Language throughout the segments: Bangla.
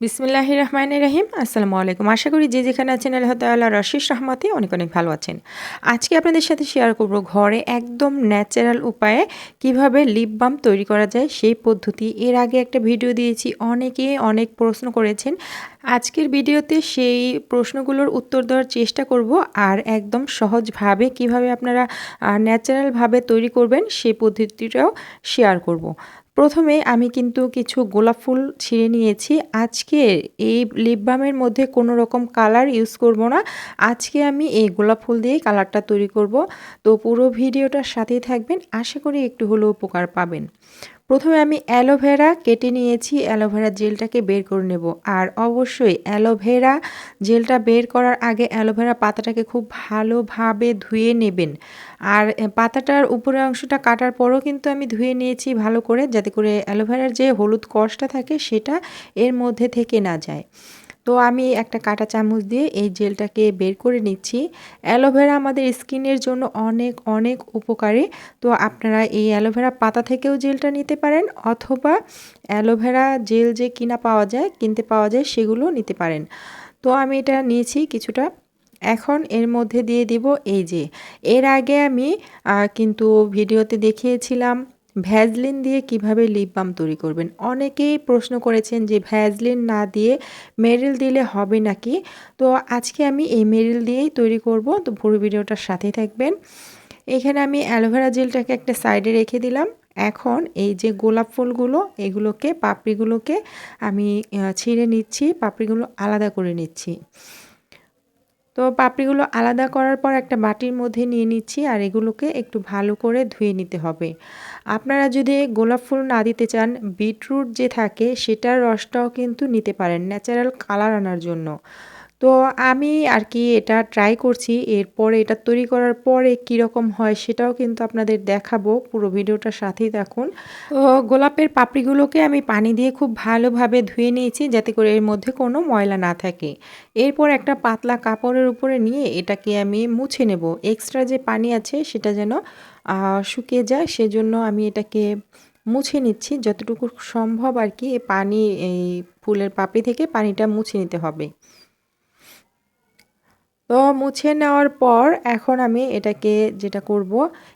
বিসমিল্লাহ রহমান রহিম আসসালামু আলাইকুম আশা করি যে যেখানে আছেন আল্লাহ তাল্লাহ রশিস রহমতে অনেক অনেক ভালো আছেন। আজকে আপনাদের সাথে শেয়ার করব ঘরে একদম ন্যাচারাল উপায়ে কীভাবে লিপ বাম তৈরি করা যায় সেই পদ্ধতি। এর আগে একটা ভিডিও দিয়েছি, অনেকে অনেক প্রশ্ন করেছেন। আজকের ভিডিওতে সেই প্রশ্নগুলোর উত্তর দেওয়ার চেষ্টা করব আর একদম সহজভাবে কীভাবে আপনারা ন্যাচারালভাবে তৈরি করবেন সেই পদ্ধতিটাও শেয়ার করব। প্রথমে আমি কিন্তু কিছু গোলাপ ফুল ছিঁড়ে নিয়েছি। আজকে এই লিপ বামের মধ্যে কোনো রকম কালার ইউজ করব না। আজকে আমি এই গোলাপ ফুল দিয়ে কালারটা তৈরি করব। তো পুরো ভিডিওটার সাথেই থাকবেন। আশা করি একটু হলেও উপকার পাবেন। প্রথমে আমি অ্যালোভেরা কেটে নিয়েছি অ্যালোভেরা জেলটাকে বের করে নেব। আর অবশ্যই অ্যালোভেরা জেলটা বের করার আগে অ্যালোভেরা পাতাটাকে খুব ভালোভাবে ধুয়ে নেবেন। আর পাতাটার উপরের অংশটা কাটার পরও কিন্তু আমি ধুয়ে নিয়েছি ভালো করে, যাতে করে অ্যালোভেরার যে হলুদ কষটা থাকে সেটা এর মধ্যে থেকে না যায়। তো আমি একটা কাটা চামচ দিয়ে এই জেলটাকে বের করে নিচ্ছি। অ্যালোভেরা আমাদের স্কিনের জন্য অনেক অনেক উপকারী। তো আপনারা এই অ্যালোভেরা পাতা থেকেও জেলটা নিতে পারেন অথবা অ্যালোভেরা জেল যে কিনা পাওয়া যায়, কিনতে পাওয়া যায় সেগুলো নিতে পারেন। তো আমি এটা নিয়েছি কিছুটা। এখন এর মধ্যে দিয়ে দিব এই যে। এর আগে আমি কিন্তু ভিডিওতে দেখিয়েছিলাম ভ্যাজলিন দিয়ে কীভাবে লিপ বাম তৈরি করবেন? অনেকেই প্রশ্ন করেছেন যে ভ্যাজলিন না দিয়ে মেরিল দিলে হবে নাকি? তো আজকে আমি এই মেরিল দিয়েই তৈরি করব। তো পুরো ভিডিওটার সাথেই থাকবেন। এখানে আমি অ্যালোভেরা জেলটাকে একটা সাইডে রেখে দিলাম। এখন এই যে গোলাপ ফুলগুলো, এগুলোকে, পাপড়িগুলোকে আমি ছিঁড়ে নিচ্ছি, পাপড়িগুলো আলাদা করে নিচ্ছি। তো পাপড়িগুলো আলাদা করার পর একটা বাটির মধ্যে নিয়ে নিচ্ছি আর এগুলোকে একটু ভালো করে ধুয়ে নিতে হবে। আপনারা যদি গোলাপ ফুল না দিতে চান, বিটরুট যে থাকে সেটার রসটাও কিন্তু নিতে পারেন ন্যাচারাল কালার আনার জন্য। তো আমি আর কি এটা ট্রাই করছি, এরপরে এটা তৈরি করার পরে কীরকম হয় সেটাও কিন্তু আপনাদের দেখাবো, পুরো ভিডিওটার সাথেই দেখুন তো গোলাপের পাপড়িগুলোকে আমি পানি দিয়ে খুব ভালোভাবে ধুয়ে নিয়েছি যাতে করে এর মধ্যে কোনো ময়লা না থাকে। এরপর একটা পাতলা কাপড়ের উপরে নিয়ে এটাকে আমি মুছে নেব। এক্সট্রা যে পানি আছে সেটা যেন শুকিয়ে যায় সেজন্য আমি এটাকে মুছে নিচ্ছি। যতটুকু সম্ভব আর কি পানি, এই ফুলের পাপড়ি থেকে পানিটা মুছে নিতে হবে। তো মুছে নেওয়ার পর এখন আমি এটাকে যেটা করব,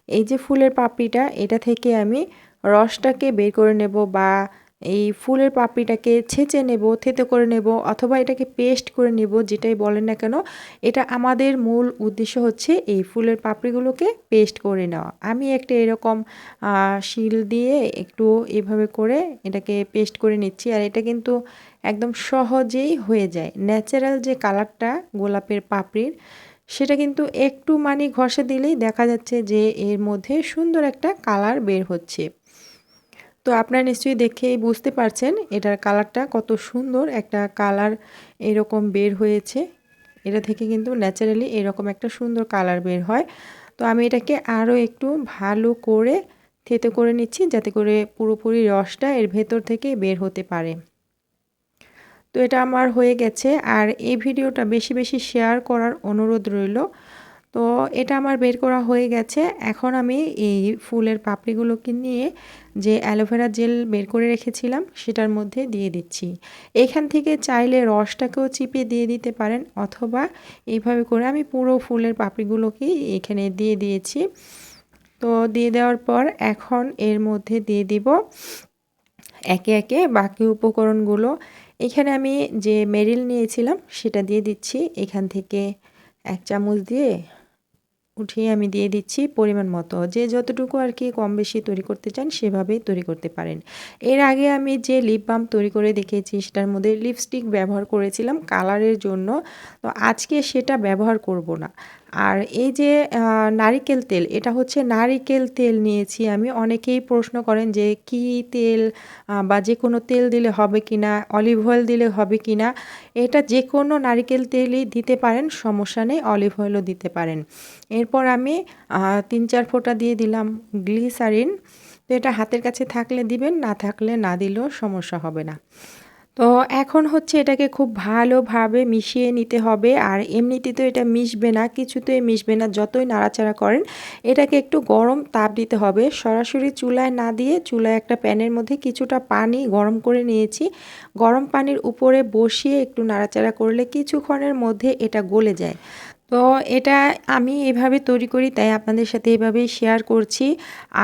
এই যে ফুলের পাপড়িটা, এটা থেকে আমি রসটাকে বের করে নেব বা এই ফুলের পাপড়িটাকে ছেঁচে নেব, থেতে করে নেব অথবা এটাকে পেস্ট করে নেব, যেটাই বলেন না কেন। এটা আমাদের মূল উদ্দেশ্য হচ্ছে এই ফুলের পাপড়িগুলোকে পেস্ট করে নেওয়া। আমি একটা এরকম শিল দিয়ে একটু এভাবে করে এটাকে পেস্ট করে নিচ্ছি আর এটা কিন্তু একদম সহজেই হয়ে যায়। ন্যাচারাল যে কালারটা গোলাপের পাপড়ির, সেটা কিন্তু একটু মানি ঘষে দিলেই দেখা যাচ্ছে যে এর মধ্যে সুন্দর একটা কালার বের হচ্ছে। তো আপনারা নিশ্চয়ই দেখেই বুঝতে পারছেন এটার কালারটা কত সুন্দর একটা কালার এরকম বের হয়েছে। এটা থেকে কিন্তু ন্যাচারালি এরকম একটা সুন্দর কালার বের হয়। তো আমি এটাকে আরও একটু ভালো করে থেতে করে নিচ্ছি যাতে করে পুরোপুরি রসটা এর ভেতর থেকে বের হতে পারে। তো এটা আমার হয়ে গেছে। আর এই ভিডিওটা বেশি বেশি শেয়ার করার অনুরোধ রইল। তো এটা আমার বের করা হয়ে গেছে। এখন আমি এই ফুলের পাপড়িগুলোকে নিয়ে যে অ্যালোভেরা জেল বের করে রেখেছিলাম, সেটার মধ্যে দিয়ে দিচ্ছি। এখান থেকে চাইলে রসটাকেও চিপে দিয়ে দিতে পারেন, অথবা এইভাবে করে আমি পুরো ফুলের পাপড়িগুলোকে এখানে দিয়ে দিয়েছি। তো দিয়ে দেওয়ার পর এখন এর মধ্যে দিয়ে দিব একে একে বাকি উপকরণগুলো। এখানে আমি যে মেরিল নিয়েছিলাম, সেটা দিয়ে দিচ্ছি। এখান থেকে এক চামচ দিয়ে উঠিয়ে আমি দিয়ে দিচ্ছি পরিমাণ মতো। যে যতটুকু আর কি কম বেশি তৈরি করতে চান সেভাবেই তৈরি করতে পারেন। এর আগে আমি যে লিপ বাম তৈরি করে দেখেছি সেটার মধ্যে লিপস্টিক ব্যবহার করেছিলাম কালারের জন্য। তো আজকে সেটা ব্যবহার করব না। আর এই যে নারিকেল তেল, এটা হচ্ছে নারিকেল তেল নিয়েছি আমি। অনেকেই প্রশ্ন করেন যে, কি তেল বা যে কোনো তেল দিলে হবে কি না অলিভ অয়েল দিলে হবে কি না এটা যে কোনো নারিকেল তেলই দিতে পারেন, সমস্যা নেই, অলিভ অয়েলও দিতে পারেন। এরপর আমি তিন চার ফোঁটা দিয়ে দিলাম গ্লিসারিন। তো এটা হাতের কাছে থাকলে দিবেন, না থাকলে না দিলেও সমস্যা হবে না। তো এখন হচ্ছে এটাকে খুব ভালোভাবে মিশিয়ে নিতে হবে। আর এমনিতে তো এটা মিশবে না, কিছুতেই মিশবে না, যতই নাড়াচাড়া করেন, এটাকে একটু গরম তাপ দিতে হবে। সরাসরি চুলায় না দিয়ে চুলায় একটা প্যানের মধ্যে কিছুটা পানি গরম করে নিয়েছি। গরম পানির উপরে বসিয়ে একটু নাড়াচাড়া করলে কিছুক্ষণের মধ্যে এটা গলে যায়। তো এটা আমি এভাবে তৈরি করি, তাই আপনাদের সাথে এভাবেই শেয়ার করছি।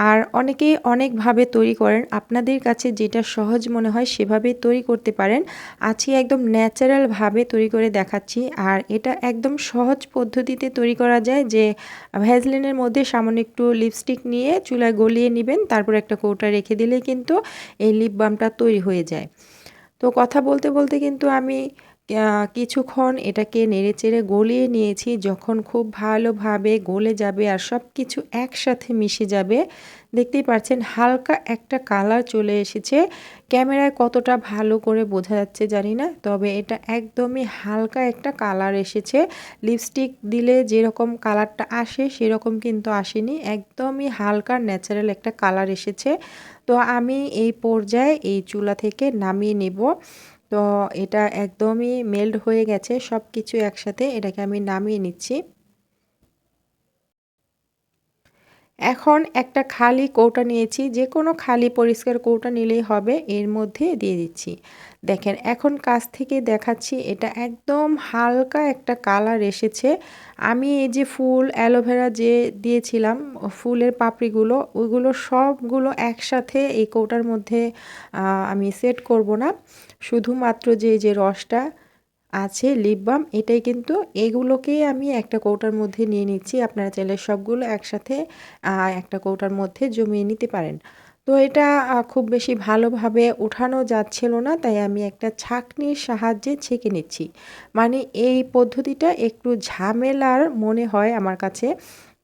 আর অনেকেই অনেকভাবে তৈরি করেন। আপনাদের কাছে যেটা সহজ মনে হয় সেভাবেই তৈরি করতে পারেন। আজকে একদম ন্যাচারালভাবে তৈরি করে দেখাচ্ছি। আর এটা একদম সহজ পদ্ধতিতে তৈরি করা যায় যে ভ্যাজলিনের মধ্যে সামান্য একটু লিপস্টিক নিয়ে চুলায় গলিয়ে নেবেন, তারপর একটা কৌটা রেখে দিলে কিন্তু এই লিপ বামটা তৈরি হয়ে যায়। তো কথা বলতে বলতে কিন্তু আমি কিছুক্ষণ এটাকে নেড়েচেড়ে গলিয়ে নিয়েছি। যখন খুব ভালোভাবে গলে যাবে আর সব কিছু একসাথে মিশে যাবে, দেখতেই পাচ্ছেন হালকা একটা কালার চলে এসেছে। ক্যামেরায় কতটা ভালো করে বোঝা যাচ্ছে জানি না, তবে এটা একদমই হালকা একটা কালার এসেছে। লিপস্টিক দিলে যেরকম কালারটা আসে সেরকম কিন্তু আসেনি, একদমই হালকা ন্যাচারাল একটা কালার এসেছে। তো আমি এই পর্যায়ে এই চুলা থেকে নামিয়ে নেব। তো এটা একদমই মেল্ড হয়ে গেছে সব কিছু একসাথে এটাকে আমি নামিয়ে নিচ্ছি। এখন একটা খালি কৌটা নিয়েছি, যে কোনো খালি পরিষ্কার কৌটা নিলেই হবে, এর মধ্যে দিয়ে দিচ্ছি। দেখেন, এখন কাছ থেকে দেখাচ্ছি, এটা একদম হালকা একটা কালার এসেছে। আমি এই যে ফুল অ্যালোভেরা যে দিয়েছিলাম, ফুলের পাপড়িগুলো, ওইগুলো সবগুলো একসাথে এই কৌটার মধ্যে আমি সেট করব না। শুধুমাত্র যে যে রসটা আছে লিপ বাম এটাই কিন্তু এগুলোকেই আমি একটা কৌটার মধ্যে নিয়ে নিচ্ছি। আপনারা চাইলে সবগুলো একসাথে একটা কৌটার মধ্যে জমিয়ে নিতে পারেন। তো এটা খুব বেশি ভালোভাবে উঠানো যাচ্ছিল না, তাই আমি একটা ছাকনির সাহায্যে ছেঁকে নিচ্ছি। মানে এই পদ্ধতিটা একটু ঝামেলার মনে হয় আমার কাছে,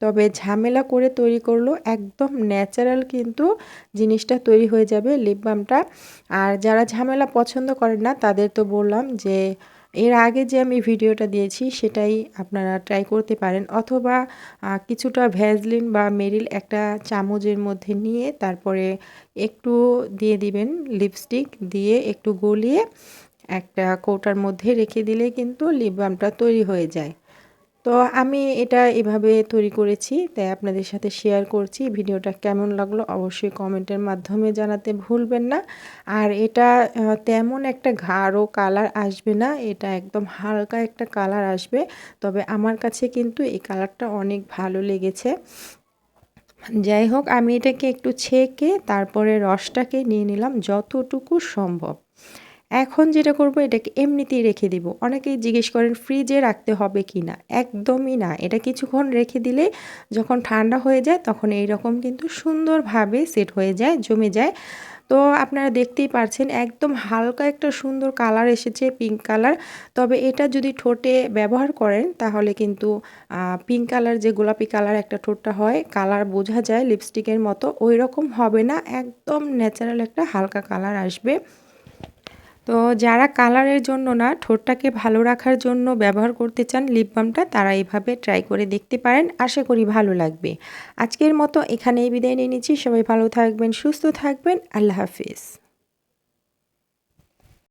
তবে ঝামেলা করে তৈরি করল একদম ন্যাচারাল কিন্তু জিনিসটা তৈরি হয়ে যাবে লিপ বামটা আর যারা ঝামেলা পছন্দ করেন না, তাদের তো বললাম যে এর আগে যে আমি ভিডিওটা দিয়েছি, সেটাই আপনারা ট্রাই করতে পারেন। অথবা কিছুটা ভ্যাজলিন বা মেরিল একটা চামচের মধ্যে নিয়ে তারপরে একটু দিয়ে দিবেন লিপস্টিক দিয়ে একটু গলিয়ে একটা কৌটার মধ্যে রেখে দিলে কিন্তু লিপ বামটা তৈরি হয়ে যায়। তো আমি এটা এভাবে তৈরি করেছি, তাই আপনাদের সাথে শেয়ার করছি। ভিডিওটা কেমন লাগল অবশ্যই কমেন্টের মাধ্যমে জানাতে ভুলবেন না। আর এটা তেমন একটা গাঢ় কালার আসবে না, এটা একদম হালকা একটা কালার আসবে। তবে আমার কাছে কিন্তু এই কালারটা অনেক ভালো লেগেছে। যাই হোক, আমি এটাকে একটু ছেঁকে তারপরে রসটাকে নিয়ে নিলাম যতটুকু সম্ভব। এখন যেটা করব, এটাকে এমনিতেই রেখে দিব। অনেকেই জিজ্ঞেস করেন, ফ্রিজে রাখতে হবে কি না একদমই না। এটা কিছুক্ষণ রেখে দিলে যখন ঠান্ডা হয়ে যায়, তখন এই রকম কিন্তু সুন্দরভাবে সেট হয়ে যায়, জমে যায়। তো আপনারা দেখতেই পারছেন, একদম হালকা একটা সুন্দর কালার এসেছে, পিঙ্ক কালার। তবে এটা যদি ঠোঁটে ব্যবহার করেন, তাহলে কিন্তু পিঙ্ক কালার যে গোলাপি কালার একটা ঠোঁটটা হয়, কালার বোঝা যায়, লিপস্টিকের মতো ওই রকম হবে না। একদম ন্যাচারাল একটা হালকা কালার আসবে। তো যারা কালারের জন্য না, ঠোঁটটাকে ভালো রাখার জন্য ব্যবহার করতে চান লিপ বামটা তারা এভাবে ট্রাই করে দেখতে পারেন। আশা করি ভালো লাগবে। আজকের মতো এখানেই বিদায় নিয়ে নিচ্ছি। সবাই ভালো থাকবেন, সুস্থ থাকবেন। আল্লাহ হাফিজ।